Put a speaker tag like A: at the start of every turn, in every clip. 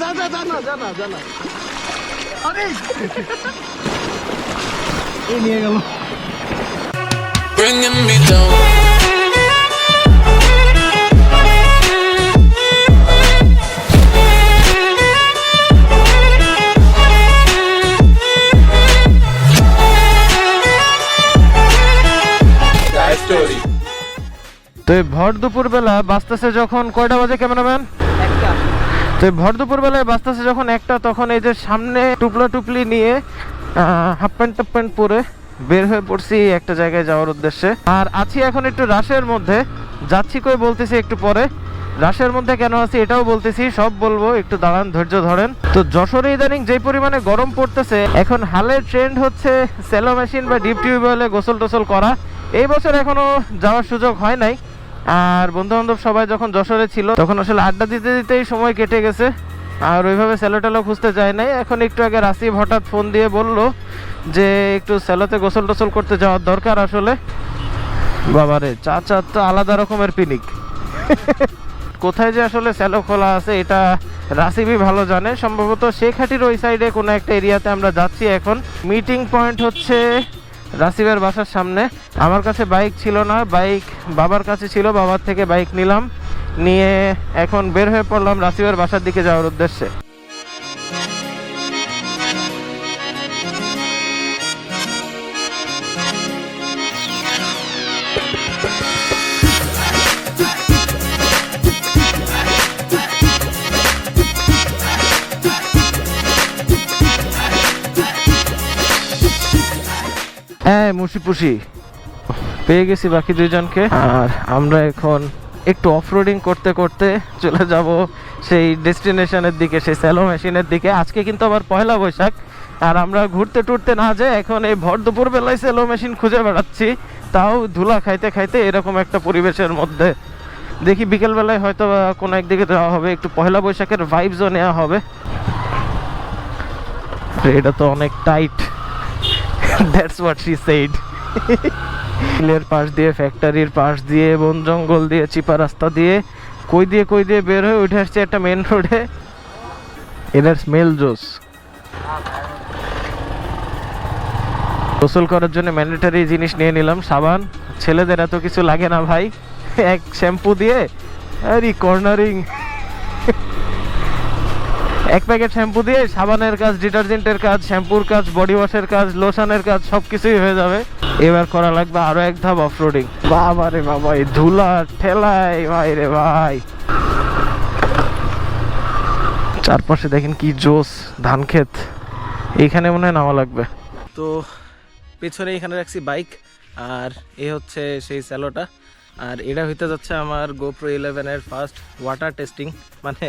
A: যা যা যা না যা না যা না। আরে! এই নিয়ে গেল।
B: Bringing me down.
C: তো ভর দুপুর বেলা বাঁচতেছে যখন কয়টা বাজে ক্যামেরাম্যান?
A: একটা।
C: তো ভর দুপুর বেলায় বাঁচতেছে যখন একটা, তখন এই যে সামনে টুপলা টুপলি নিয়ে হাফ প্যান্ট টাপ প্যান্ট পরে বের হয়ে পড়ছি একটা জায়গায় যাওয়ার উদ্দেশ্যে। আর আছি এখন একটু রাশের মধ্যে। যাচ্ছি কই বলতেছি একটু পরে। রাশের মধ্যে কেন আছি এটাও বলতেছি, সব বলব, একটু দাঁড়ান, ধৈর্য ধরেন। তো যশোরে ইদানিং যে পরিমাণে গরম পড়তেছে, এখন হালের ট্রেন্ড হচ্ছে সেলো মেশিন বা ডিপ টিউবওয়েলে গোসল টোসল করা। এই বছর এখনও যাওয়ার সুযোগ হয় নাই। আর বন্ধু বান্ধব সবাই যখন যশোরে ছিল, তখন আসলে আড্ডা দিতে দিতেই সময় কেটে গেছে। আর ওইভাবে স্যালো টেলো খুঁজতে যায় নাই। এখন একটু আগে রাসিব হঠাৎ ফোন দিয়ে বলল যে, একটু স্যালোতে গোসল টোসল করতে যাওয়ার দরকার আসলে। বাবারে, চাচা তো আলাদা রকমের পিনিক। কোথায় যে আসলে স্যালো খোলা আছে, এটা রাসিবই ভালো জানে। সম্ভবত শেখাটির ওই সাইডে কোনো একটা এরিয়াতে আমরা যাচ্ছি এখন। মিটিং পয়েন্ট হচ্ছে রাসিবের বাসার সামনে। আমার কাছে বাইক ছিল না, বাইক বাবার কাছে ছিল, বাবার থেকে বাইক নিলাম। নিয়ে এখন বের হয়ে পড়লাম রাসিবের বাসার দিকে যাওয়ার উদ্দেশ্যে। হ্যাঁ মুশি পুষি। পেয়ে গেছি বাকি দুইজনকে। আর আমরা এখন একটু অফরোডিং করতে করতে চলে যাব সেই ডেস্টিনেশনের দিকে, সেই স্যালো মেশিনের দিকে। আজকে কিন্তু আবার পয়লা বৈশাখ। আর আমরা ঘুরতে টুরতে না যে এখন এই ভর দুপুর বেলায় স্যালো মেশিন খুঁজে বেড়াচ্ছি। তাও ধুলা খাইতে খাইতে এরকম একটা পরিবেশের মধ্যে। দেখি বিকেলবেলায় হয়তো কোনো একদিকে যাওয়া হবে, একটু পয়লা বৈশাখের ভাইবসও নেওয়া হবে। এটা তো অনেক tight that's what she said হিলের পাশ দিয়ে ফ্যাক্টরির পাশ দিয়ে, বন জঙ্গল দিয়ে, চিপা রাস্তা দিয়ে, কই দিয়ে কই দিয়ে বের হয়ে উঠে আসছে একটা মেন রোডে এটার স্মেল জোস। গোসল করার জন্য ম্যান্ডেটারি জিনিস নিয়ে নিলাম, সাবান। ছেলেদের এত কিছু লাগে না ভাই। এক শ্যাম্পু দিয়ে, আরে কর্নারিং এক প্যাকেট শ্যাম্পু দিয়ে সাবানের কাজ, ডিটারজেন্টের কাজ, শ্যাম্পুর কাজ, বডি ওয়াশের কাজ, লোশনের কাজ সব কিছুই হয়ে যাবে। এবার করা লাগবে আরও এক ধাপ অফরোডিং বাবা রে বাবা, এই ধুলা ঠেলায়, ভাই রে ভাই। চারপাশে দেখেন কি জোস ধান ক্ষেত। এইখানে মনে হয় নামা লাগবে। তো পেছনে এখানে রাখছি বাইক, আর এ হচ্ছে সেই স্যালোটা। আর এটা হইতে যাচ্ছে আমার গোপ্রো ইলেভেনের ফার্স্ট ওয়াটার টেস্টিং মানে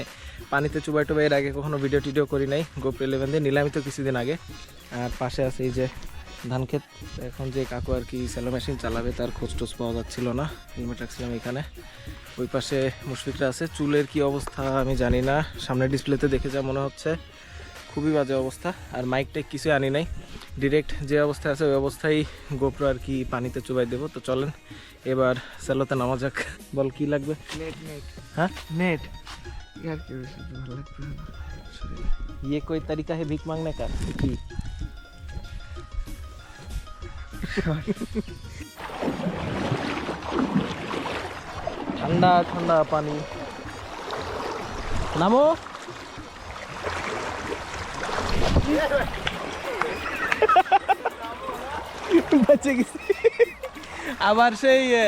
C: পানিতে চুবাই টুবাই এর আগে কখনো ভিডিও টিডিও করি নাই গোপ্রো ইলেভেন দিয়ে নিলামই তো কিছুদিন আগে। আর পাশে আছে এই যে ধান ক্ষেত এখন যে কাকু আর কি স্যালো মেশিন চালাবে তার খোঁজ টোজ পাওয়া যাচ্ছিল না হেলমেট রাখছিলাম এখানে। ওই পাশে মুশফিকরা আছে চুলের কি অবস্থা আমি জানি না সামনে ডিসপ্লেতে দেখে যা মনে হচ্ছে খুবই বাজে অবস্থা। আর মাইক টাইক কিছুই আনি নাই ডিরেক্ট যে অবস্থায় আছে ওই অবস্থায় গোপ্রো আর কি পানিতে চুবাই দেবো। তো চলেন এবার স্যালোতে নামা যাক। বল কি লাগবে?
A: নেট নেট
C: হ্যাঁ?
A: নেট यार কি বেশি ভালো লাগবে না
C: ये कोई तरीका है भीख मांगने का की ঠান্ডা ঠান্ডা পানি নামো বেঁচে গেছি আবার সেই এ,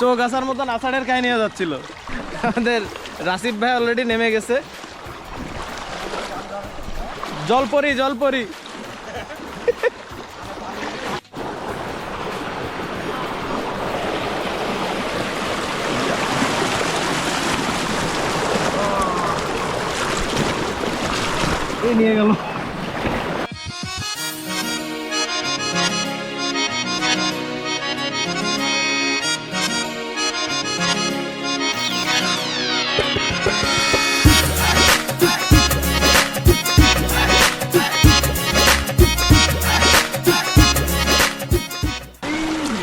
C: চোখ আসার মতন আষাঢ়ের কাহিনী হয়ে যাচ্ছিল আমাদের রাসিফ ভাই অলরেডি নেমে গেছে। জলপরি জলপরি।
A: নিয়ে গেল।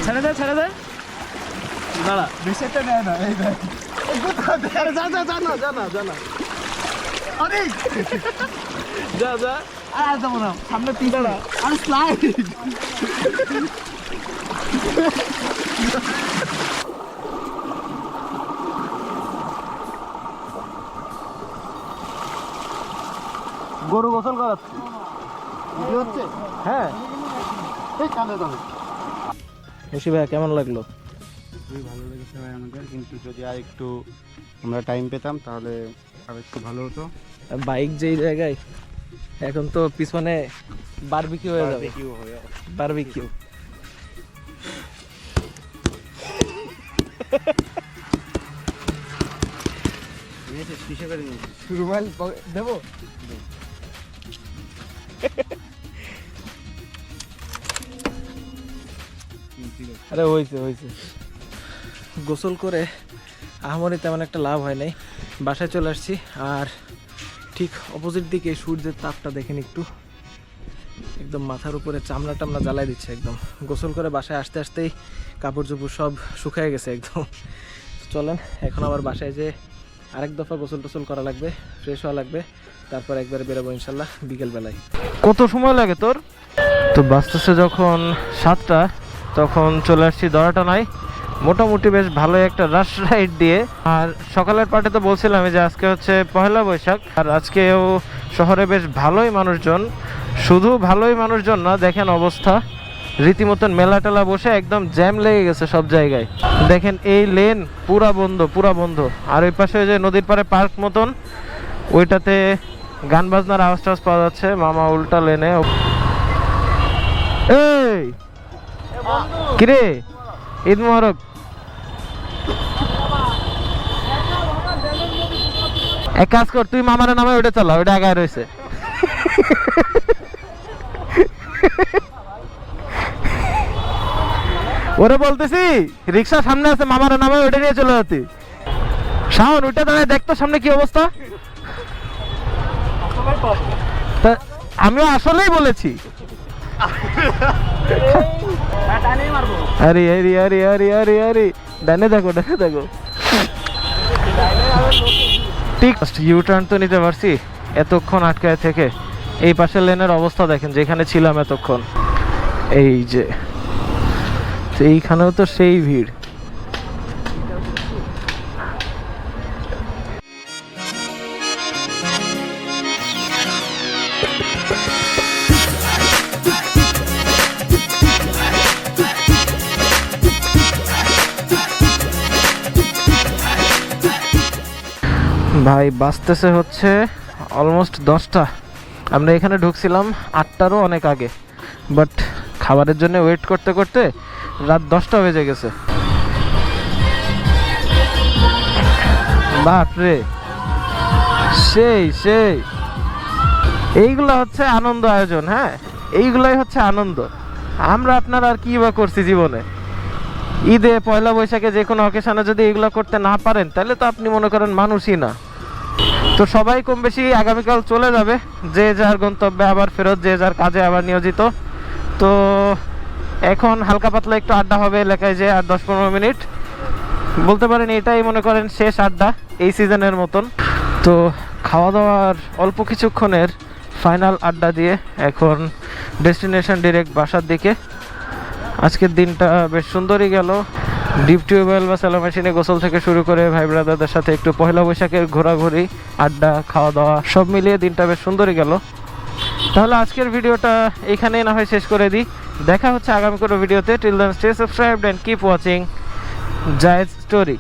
C: ছেড়ে দে ছেড়ে দে। দাঁড়া।
A: একটা নেয় না এই দেখ। আরে যা যা যা না যা না যা না। আরে! যা যা। আর যাব না। সামনে পিছাড়া আর স্লাইড গরু গোসল করাচ্ছে। কি হচ্ছে? হ্যাঁ। এই কানে দাও
C: মুশি ভাইয়া কেমন লাগল?
B: খুবই ভালো লেগেছে ভাই আমাদের কিন্তু যদি আর একটু আমরা টাইম পেতাম তাহলে আর একটু ভালো হতো।
C: বাইক যেই জায়গায় এখন তো পিছনে বারবিকিউ হয়ে যাবে।
B: হয়ে
C: বারবিকিউ
A: রুমাল দেবো।
C: আরে হয়েছে হয়েছে গোসল করে আহামরি তেমন একটা লাভ হয় নাই। বাসায় চলে আসছি, আর ঠিক অপোজিট দিকে সূর্যের তাপটা দেখেন একটু। একদম মাথার উপরে চামড়া টামড়া জ্বালাই দিচ্ছে একদম। গোসল করে বাসায় আসতে আসতেই কাপড় চোপড় সব শুকায় গেছে একদম। চলেন, এখন আবার বাসায় যে আরেক দফা গোসল টোসল করা লাগবে ফ্রেশ হওয়া লাগবে। তারপর একবারে বেরোবো ইনশাল্লাহ বিকেলবেলায়। কত সময় লাগে তোর? তো বাঁচতেছে যখন সাতটা তখন চলে আসছি দরাটা নাই মোটামুটি বেশ ভালো একটা রাশ রাইড দিয়ে। আর সকালের পার্টে তো বলছিলাম যে আজকে হচ্ছে পহেলা বৈশাখ। আর আজকেও শহরে বেশ ভালোই মানুষজন। শুধু ভালোই মানুষজন না, দেখেন অবস্থা। রীতিমতন মেলা টেলা বসে একদম জ্যাম লেগে গেছে সব জায়গায়। দেখেন এই লেন পুরা বন্ধ পুরা বন্ধ। আর ওই পাশে যে নদীর পাড়ে পার্ক মতন, ওইটাতে গান বাজনার আওয়াজ টাওয়াজ পাওয়া যাচ্ছে। মামা উল্টা লেনে এই! কিরে? ঈদ মোবারক। এক কাজ কর, তুই মামার নামে ওটা চালা ওটা আগায় রয়েছে। ওরে বলতেছি, রিক্সা সামনে আছে, মামার নামে ওটা নিয়ে চলে যাতি শাওন ওইটা দাঁড়ায় দেখতো সামনে কি অবস্থা। আমিও আসলেই বলেছি। আরে আরে আরে আরে আরে আরে। ডানে দেখো ডানে দেখো। ঠিক ইউ টার্ন তো নিতে পারছি এতক্ষণ আটকায় থেকে। এই পাশের লেনের অবস্থা দেখেন, যেখানে ছিলাম এতক্ষণ। এই যে এইখানেও তো সেই ভিড়। ভাই বাঁচতেছে হচ্ছে অলমোস্ট দশটা। আমরা এখানে ঢুকছিলাম আটটারও অনেক আগে। বাট খাবারের জন্য ওয়েট করতে করতে রাত দশটা বেজে গেছে। বাপরে। সেই সেই। এইগুলো হচ্ছে আনন্দ আয়োজন হ্যাঁ? এইগুলাই হচ্ছে আনন্দ। আমরা আপনার আর কি বা করছি জীবনে? ঈদে পয়লা বৈশাখে যে কোনো অকেশনে যদি এগুলো করতে না পারেন, তাহলে তো আপনি মনে করেন মানুষই না। তো সবাই কম বেশি আগামীকাল চলে যাবে। যে যার গন্তব্যে আবার ফেরত, যে যার কাজে আবার নিয়োজিত। তো এখন হালকা পাতলা একটু আড্ডা হবে এলাকায় যে আর দশ পনেরো মিনিট। বলতে পারেন এটাই মনে করেন শেষ আড্ডা এই সিজনের মতন। তো খাওয়া দাওয়ার অল্প কিছুক্ষণের ফাইনাল আড্ডা দিয়ে এখন ডেস্টিনেশন ডিরেক্ট বাসার দিকে। আজকের দিনটা বেশ সুন্দরই গেল। ডিপ টিউবওয়েল বা স্যালো মেশিনে গোসল থেকে শুরু করে ভাই ব্রাদারদের সাথে একটু পহেলা বৈশাখের ঘোরাঘুরি, আড্ডা খাওয়া দাওয়া সব মিলিয়ে দিনটা বেশ সুন্দরই গেল। তাহলে আজকের ভিডিওটা এখানেই না হয় শেষ করে দিই। দেখা হচ্ছে আগামী কোনো ভিডিওতে। Till then stay subscribed and keep watching জায়েজ স্টোরি